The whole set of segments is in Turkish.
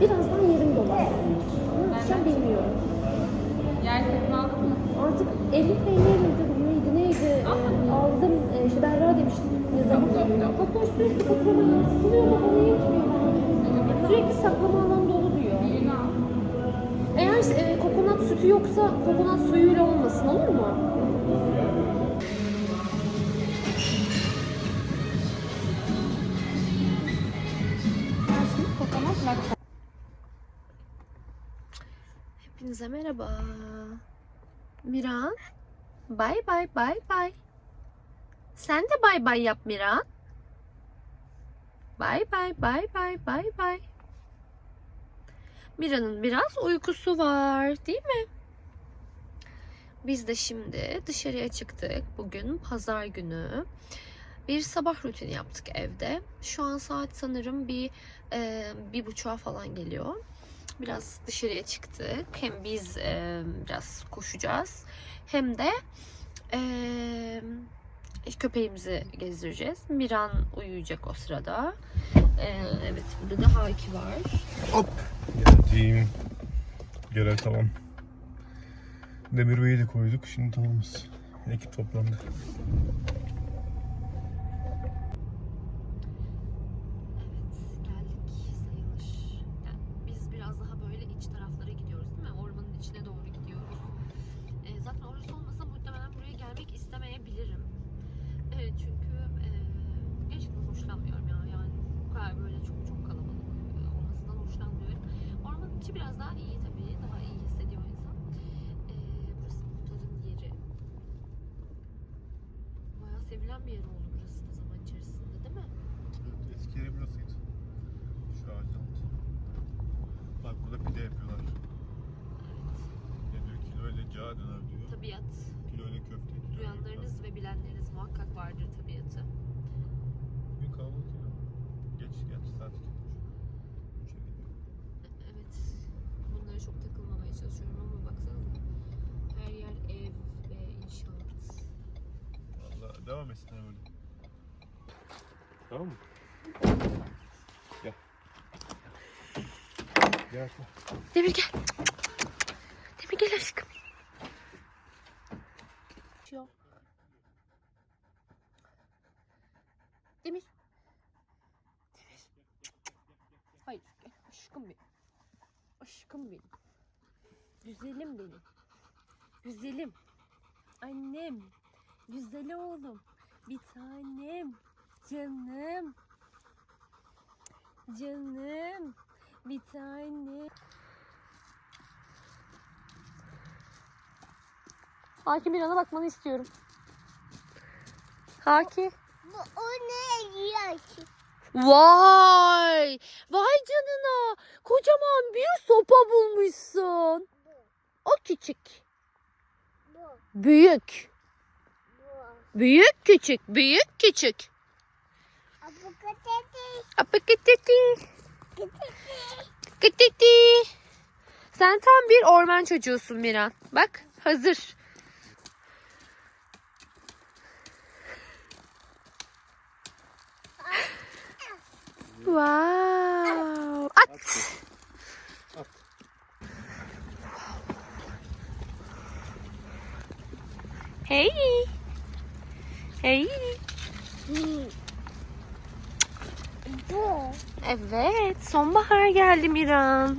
Birazdan Yer satın aldın mı? Artık 50 TL miydi neydi neydi Ee, aldım ee, işte Berra demiştim ne zaman. Hatta sürekli faturama yansıtılıyor ama bana yetmiyor. Sürekli saklama alan dolu diyor. Birini al. Eğer e, kokonat sütü yoksa kokonat suyuyla olmasın olur mu? Kokonat latte. Hepinize merhaba. Miran. Bay bay bay bay. Sen de bay bay yap Miran. Bay bay bay bay bay bay. Mira'nın biraz uykusu var değil mi? Biz de şimdi dışarıya çıktık. Bugün pazar günü. Bir sabah rutini yaptık evde. Şu an saat sanırım bir, e, bir buçuğa falan geliyor. Biraz dışarıya çıktık. Hem biz e, biraz koşacağız. Hem de e, köpeğimizi gezdireceğiz. Miran uyuyacak o sırada. E, evet burada da Haki var. Hop. Geldim. Görev tamam. Demir Bey'i de koyduk. Şimdi tamamız. Ekip toplandı. İçi biraz daha iyi tabii. Daha iyi hissediyor insan. Ee, burası muhtarın yeri. Bayağı sevilen bir yer oldu burası da zaman içerisinde değil mi? Evet, eski yeri burasıydı. Şu ağacın altı. Bak burada pide yapıyorlar. Ne diyor? Kilo ile döner diyor. Tabiat. Kilo ile köfte. Kilo Duyanlarınız ve bilenleriniz muhakkak vardır tabiatı. Bugün kahvaltı ya. Geç geç saat 2. Devam etsin öyle. Tamam mı? Gel. Gel. Demir gel. Demir gel aşkım. Yok. Demir. Demir. Hayır. Aşkım benim. Aşkım benim. Güzelim benim. Güzelim. Annem. Güzel oğlum. Bir tanem. Canım. Canım. Bir tane. Haki Miran'a bakmanı istiyorum. Haki. Bu o ne yiyor ki? Vay! Vay canına! Kocaman bir sopa bulmuşsun. O küçük. Bu, Büyük. Büyük küçük. Büyük küçük. Apıkıtıtı. patates. Kıtıtı. Sen tam bir orman çocuğusun Miran. Bak hazır. Wow. At. Hey. Hey. Bu. Evet, sonbahar geldi Miran.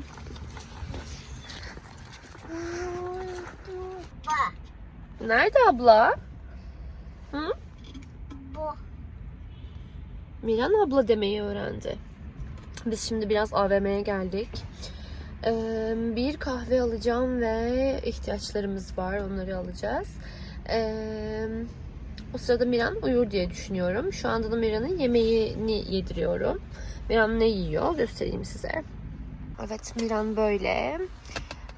Nerede abla? Hı? bu. Miran abla demeyi öğrendi. Biz şimdi biraz AVM'ye geldik. Ee, bir kahve alacağım ve ihtiyaçlarımız var. Onları alacağız. Ee, o sırada Miran uyur diye düşünüyorum. Şu anda da Miran'ın yemeğini yediriyorum. Miran ne yiyor göstereyim size. Evet Miran böyle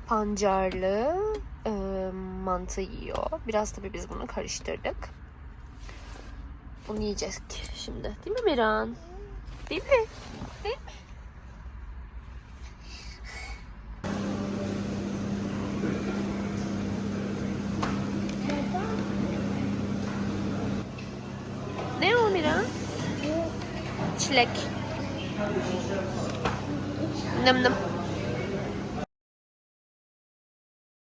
pancarlı e, mantı yiyor. Biraz tabii biz bunu karıştırdık. Bunu yiyeceğiz şimdi. Değil mi Miran? Değil mi? Değil mi? Ne o Miran? Çilek. Nım nım.